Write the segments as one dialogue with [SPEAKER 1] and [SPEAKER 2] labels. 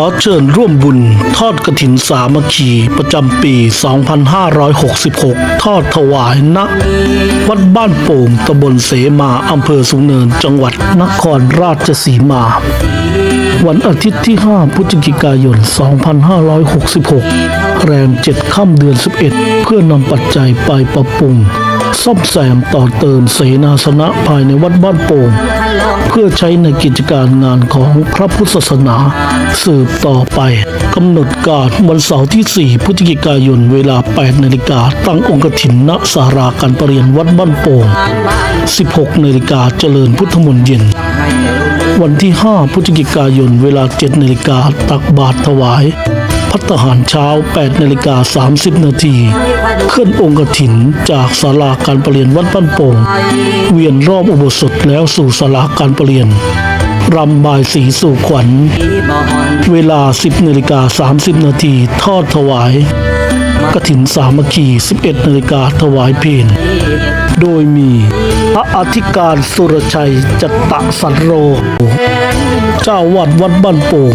[SPEAKER 1] อเชิญร่วมบุญ ทอดกระถินสามัคคีประจำปี 2566 ทอดถวายณวัดบ้านโป่งตำบลเสมาอำเภอสูงเนิน จังหวัดนครราชสีมา วันอาทิตย์ที่ 5 พฤศจิกายน 2566 แรม 7 ค่ำเดือน 11 เพื่อนำปัจจัยไปปรับปรุง ซ่อมแซมต่อเติมเสนาสนะภายในวัดบ้านโป่งเพื่อใช้ในกิจการงานของพระพุทธศาสนา สืบต่อไปกำหนดการวันเสาร์ที่ 4 พฤศจิกายนเวลา 8 นาฬิกาตั้งองค์กฐินณสาราการประเรียนวัดบ้านโป่ง 16 นาฬิกาเจริญพุทธมนต์เย็นวันที่ 5 พฤศจิกายน เวลา 7 นาฬิกา ตักบาตรถวาย พัฒหารเช้า 8นาฬิกา 30 นาทีเคลื่อนองค์กฐินจากศาลาการประเรียนวัดบ้านโป่ง เวียนรอบอุโบสถแล้วสู่ศาลาการประเรียนรำบายสีสู่ขวัญ เวลา 10นาฬิกา 30 นาทีทอดถวายกฐินสามัคคี 11นาฬิกาถวายเพลโดยมี ระอธิการสุรชัยจัตสันโร เจ้าวัดวัดบ้านโป่ง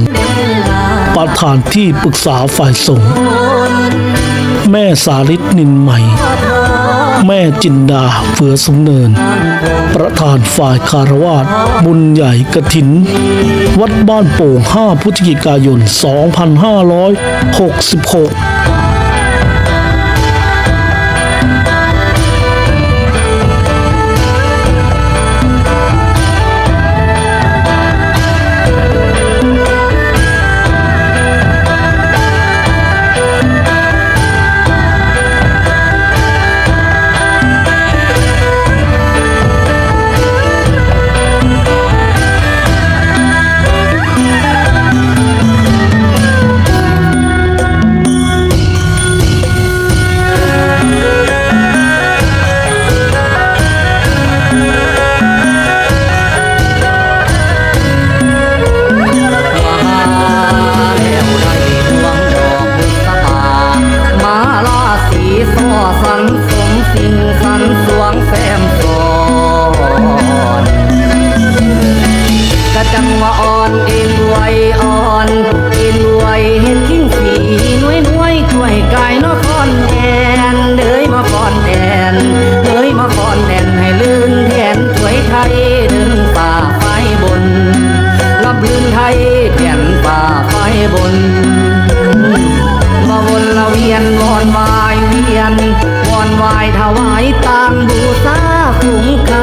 [SPEAKER 1] ประธานที่ปรึกษาฝ่ายสงฆ์แม่สาริตนินใหม่ แม่จินดาเฟือสมเนิน ประธานฝ่ายคารวาสบุญใหญ่กระถิน วัดบ้านโป่ง 5พฤศจิกายน 2566
[SPEAKER 2] นวอนวายถวายต่างบูชาคุ้มค่า